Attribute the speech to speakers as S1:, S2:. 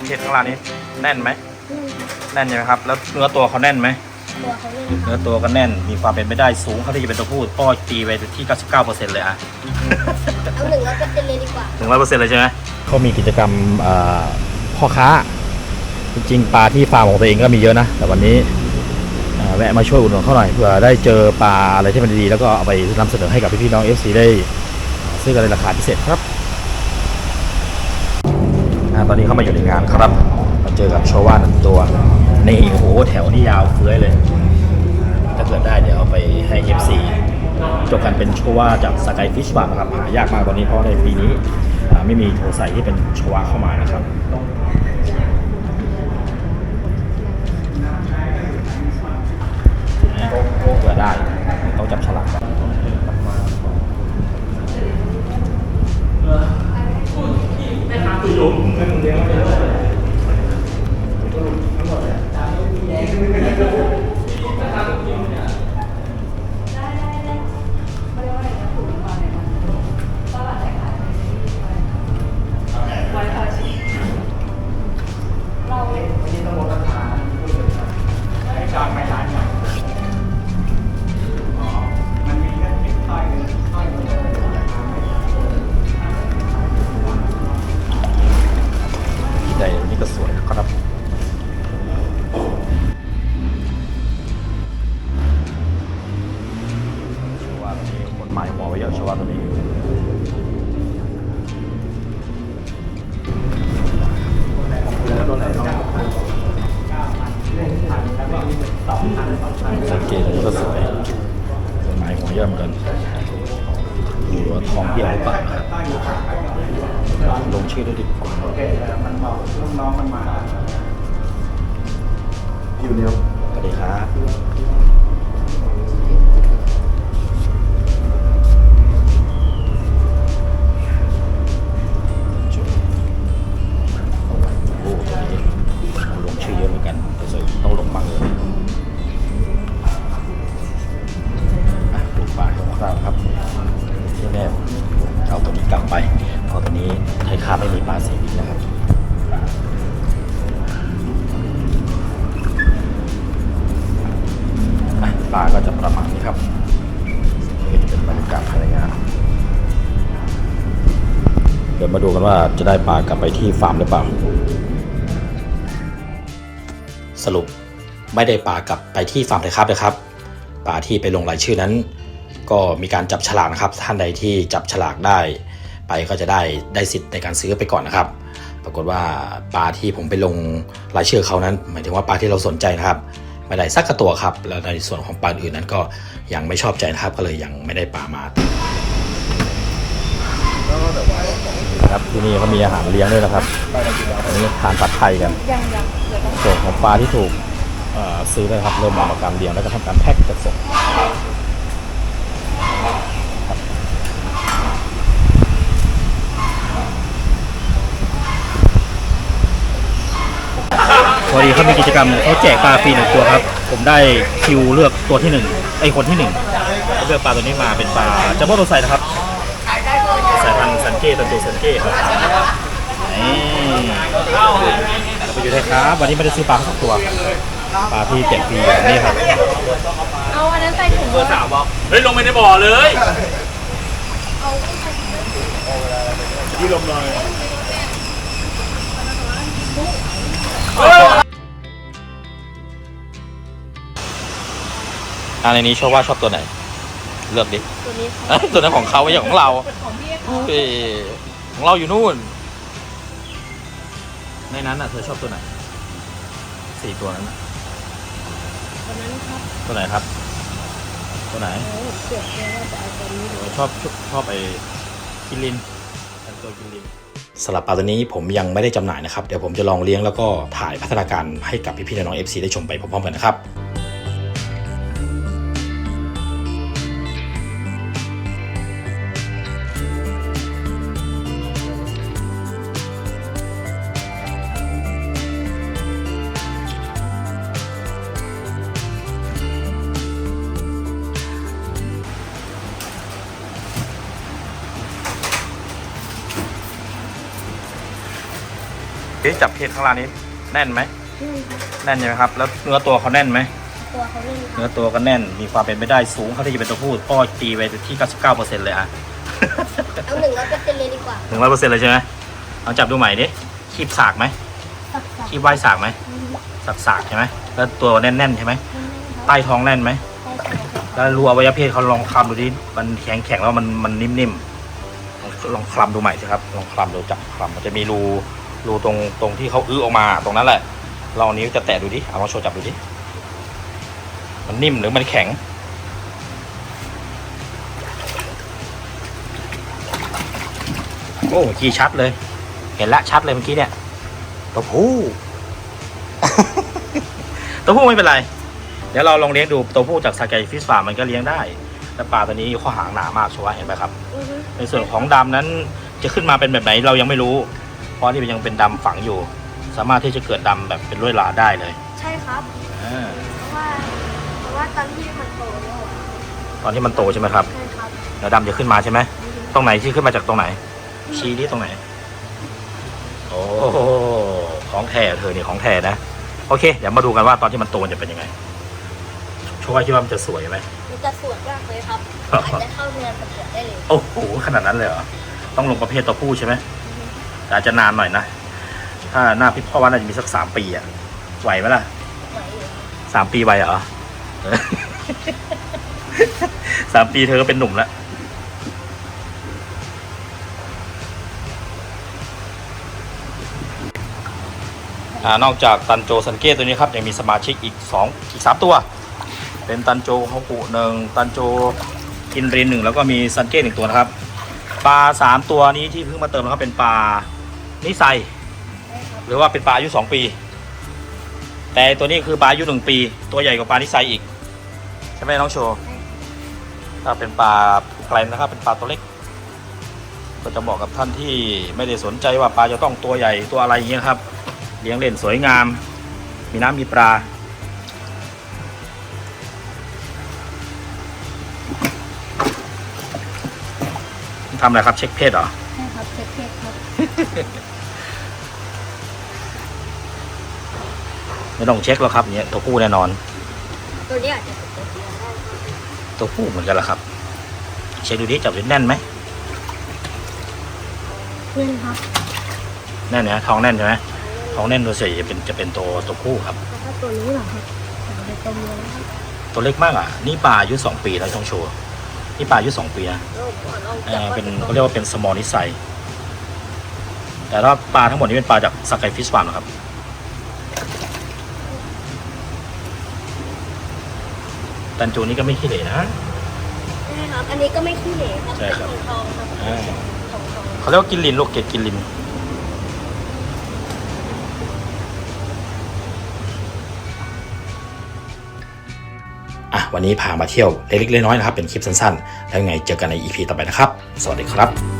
S1: ที่เห็นข้างล่างนี้แน่นไหมแน่นใช่ไหมครับ แล้วเนื้อตัวเขาแน่นไหม
S2: ตัวเขาเลย
S1: เนื้อตัวก็แน่นมีความเป็นไปได้สูงเขาที่จะเป็นตัวผู้พ่อตีไปที่ 99%เลยอะ
S2: เอาหนึ่งแล้วก็เป็นเลยดีกว่า
S1: ถึงร้อยเปอร์เซ็นต์เลยใช่ไหมเขามีกิจกรรมพ่อค้า จริงๆปลาที่ฟาร์มของตัวเองก็มีเยอะนะ แต่วันนี้อ่าแวะมาช่วยอุดหนุนเขาหน่อยเผื่อได้เจอปลาอะไรที่มันดีๆแล้วก็เอาไปนำเสนอให้กับพี่ๆน้อง FC ได้ซื้อกันในราคาพิเศษครับอ่า ตอนนี้เข้ามาอยู่ในงานครับ มาเจอกับโชว่าหนึ่งตัว นี่โอ้โหแถวนี่ยาวเฟ้ยเลย ถ้าเกิดได้เดี๋ยวเอาไปให้ FC จบกันเป็นโชว่าจากสกายฟิชบาร์ครับหายากมากตอนนี้เพราะในปีนี้ไม่มีโทรใส่ที่เป็นโชว่าเข้ามานะครับ จแล้มันบอกลูกน้องมันมาอยู่เนีย
S3: ว
S1: สวัสดีครับโอ้ ยวมาดูกันว่าจะได้ปลากลับไปที่ฟาร์มหรือเปล่า สรุปไม่ได้ปลากลับไปที่ฟาร์มเลยครับนะครับปลาที่ไปลงรายชื่อนั้น ก็มีการจับฉลากนะครับท่านใดที่จับฉลากได้ ไปก็จะได้ได้สิทธิ์ในการซื้อไปก่อนนะครับ ปรากฏว่าปลาที่ผมไปลงรายชื่อเขานั้น หมายถึงว่าปลาที่เราสนใจนะครับไม่ได้สักกระตัวครับ แล้วในส่วนของปลาอื่นนั้นก็ยังไม่ชอบใจนะครับ ก็เลยยังไม่ได้ปลามา ครับที่นี่เขามีอาหารเลี้ยงด้วยนะครับอันนี้ทานผัดไทยกันส่วนของปลาที่ถูกซื้อนะครับเริ่มมาการเลี้ยงแล้วก็ทำการแพ็คจัดส่งพอดีเขามีกิจกรรมเขาแจกปลาฟรีหนึ่งตัวครับ ผมได้คิวเลือกตัวที่หนึ่งไอ้คนที่หนึ่งเลือกปลาตัวนี้มาเป็นปลาจัมโบ้โตไซนะครับ เก้ตัวตัวซันเก้ครับนี่ไปอยู่ไทยครับ วันนี้ไม่ได้ซื้อปลาสักตัวปลาที่แจกฟรีอยู่นี่ครับ
S2: เอาอันนั้นใส่ถุง
S4: เบอร์สามบอกเฮ้ยลงไปในบ่อเลย
S3: ที่ลมหน่อย
S1: อันนี้ชอบว่าชอบตัวไหน เลือกดิ
S2: ตัวนี้
S1: เอ้ยตัวนั้นของเขาไม่ใช่ของเรา
S2: ของพี่
S1: เอ้ยของเราอยู่นู่น ในนั้นอะเธอชอบตัวไหนสี่ตัวนั้นน่ะ
S2: ตัวนั้นครับ
S1: ตัวไหนครับ ตัวไหน
S2: โอ้เกือบเลยว่าจะเอาตัวนี้
S1: ชอบชอบชอบไอ้กินลินเป็นตัวกินลินสำหรับปลาตัวนี้ผมยังไม่ได้จำหน่ายนะครับ เดี๋ยวผมจะลองเลี้ยงแล้วก็ถ่ายพัฒนาการให้กับพี่ๆน้องๆ FC ได้ชมไปพร้อมๆกันนะครับ สิจับเพศข้างล่างนี้แน่นไหม
S2: นี่ครับ
S1: แน่นใช่ไหมครับ แล้วเนื้อตัวเขาแน่นไหม
S2: ตัวเขาเล่นค
S1: เนื้
S2: รั
S1: อบตัวก็แน่นมีความเป็นไปได้สูงเขาที่จะเป็นตัวผู้พ่อตีไปที่ 99%เลยอะ
S2: เอาหนึ่งร้อยเปอร์เซ็นต์เลยดีกว่า
S1: หนึ่งร้อยเปอร์เซ็นต์เลยใช่ไหมลองจับดูใหม่ดิคีบสากไหม
S2: สักสัก
S1: คีบไหวสากไหมสักสากใช่ไหมแล้วตัวแน่นๆใช่ไหม
S2: ใต้
S1: ใต้ท้องแน่นไหม
S2: ใต้ท้องครับ
S1: แล้วรูอวัยวะเพศเขาลองคลำดูดิมันแข็งแข็งๆแล้วมันมันนิ่มๆลองลองคลำดูใหม่สิครับลองคลำดูจับคลำมันจะมีรู รูตรงตรงที่เขาอื้อออกมาตรงนั้นแหละ เราเอานิ้วจะแตะดูดิเอามาโชว์จับดูดิมันนิ่มหรือมันแข็ง โอ้เมื่อกี้ชัดเลย เห็นละชัดเลยเมื่อกี้เนี่ยตัวผู้ตัวผู้ไม่เป็นไร เดี๋ยวเราลองเลี้ยงดูตัวผู้จากสกายฟิชฟาร์มมันก็เลี้ยงได้ แต่ปลาตัวนี้ข้อหางหนามากชัวร์เห็นไหมครับ
S2: อือฮึ
S1: ในส่วนของดำนั้นจะขึ้นมาเป็นแบบไหนเรายังไม่รู้ เพราะที่มันยังเป็นดำฝังอยู่ สามารถที่จะเกิดดำแบบเป็นลวดลายได้เลย
S2: ใช่ครับ
S1: อ่า
S2: เพราะว่าเพราะว่าตอนที่มันโตแล้วอะ
S1: ตอนที่มันโตใช่ไหมครับ
S2: ใช่ครับ
S1: แล้วดำจะขึ้นมาใช่ไหม ตรงไหนที่ขึ้นมาจากตรงไหน ชี้ที่ตรงไหน โอ้ของแท้เธอเนี่ยของแท้นะ โอเค เดี๋ยวมาดูกันว่าตอนที่มันโตมันจะเป็นยังไงช่วยคิดว่ามันจะสวยไหม
S2: มันจะสวยมากเลยครับอาจจะเข้าเรือนประกวดได้เลย
S1: โอ้โห ขนาดนั้นเลยเหรอ ต้องลงประเภทตัวผู้ใช่ไหมแต่ อาจจะนานหน่อยนะ ถ้าหน้าพี่พ่อว่าน่าจะมีสักสามปีอะไหวไหมล่ะ
S2: ไหว
S1: สามปีไหวเหรอสามปีเธอก็เป็นหนุ่มแล้วอ่านอกจากตันโจสันเกตตัวนี้ครับยังมีสมาชิกอีกสองอีกสามตัว เป็นตันโจฮากุหนึ่งตันโจกินรินหนึ่งแล้วก็มีซันเกตหนึ่งตัวนะครับปลาสามตัวนี้ที่เพิ่งมาเติมนะครับเป็นปลา นิไซ
S2: ใช่ครับ
S1: หรือว่าเป็นปลาอายุสองปี แต่ตัวนี้คือปลาอายุหนึ่งปี ตัวใหญ่กว่าปลานิไซอีก ใช่ไหมน้องโชว์ถ้าเป็นปลาแกลนนะครับ เป็นปลาตัวเล็ก ก็จะเหมาะกับท่านที่ไม่ได้สนใจว่าปลาจะต้องตัวใหญ่ตัวอะไรอย่างเงี้ยครับ เลี้ยงเล่นสวยงาม มีน้ำมีปลาทำอะไรครับเช็คเพศเหรอ
S2: ใช่ครับเช็คเช็คครับ
S1: ไม่ต้องเช็คแล้วครับเนี่ยตัวผู้แน่นอน
S2: ตัวนี้อาจจะเป็นตัวเดียวได้ครับ
S1: ตัวผู้เหมือนกันแหละครับ เช็คดูดิจับดูแน่นไหม
S2: เพื่อนครับ
S1: แน่นนะท้องแน่นใช่ไหมท้องแน่นโดยส่วนใหญ่จะเป็นจะเป็นตัวตัวผู้ครับ
S2: แล้วก็ตัวนี้เหรอครับอาจจะเป็นตัวเมียนะครับ
S1: ตัวเล็กมากอะ นี่ปลาอายุสองปีแล้วต้องโชว์นี่ปลาอายุสองปีนะ
S2: โอ้โหลอง
S1: เอ
S2: จับ
S1: อ
S2: ว่า
S1: เป็นเขาเรียกว่าเป็นสมอลนิสัยแต่ถ้าปลาทั้งหมดนี้เป็นปลาจากสกายฟิชฟาร์มนะครับ ตันจูนี่ก็ไม่ขี้เหร่นะ
S2: ใช่ครับ อันนี้ก็ไม่ขี้เหร่ครับ
S1: ใช่ครับ
S2: เป็นทองครับ
S1: อ่า
S2: ทองทอง
S1: เขาเรียกว่ากินลินลูกเกดกินลิน อะ วันนี้พามาเที่ยวเล็กๆน้อยๆนะครับ เป็นคลิปสั้นๆ แล้วยังไงเจอกันใน EP ต่อไปนะครับ สวัสดีครับ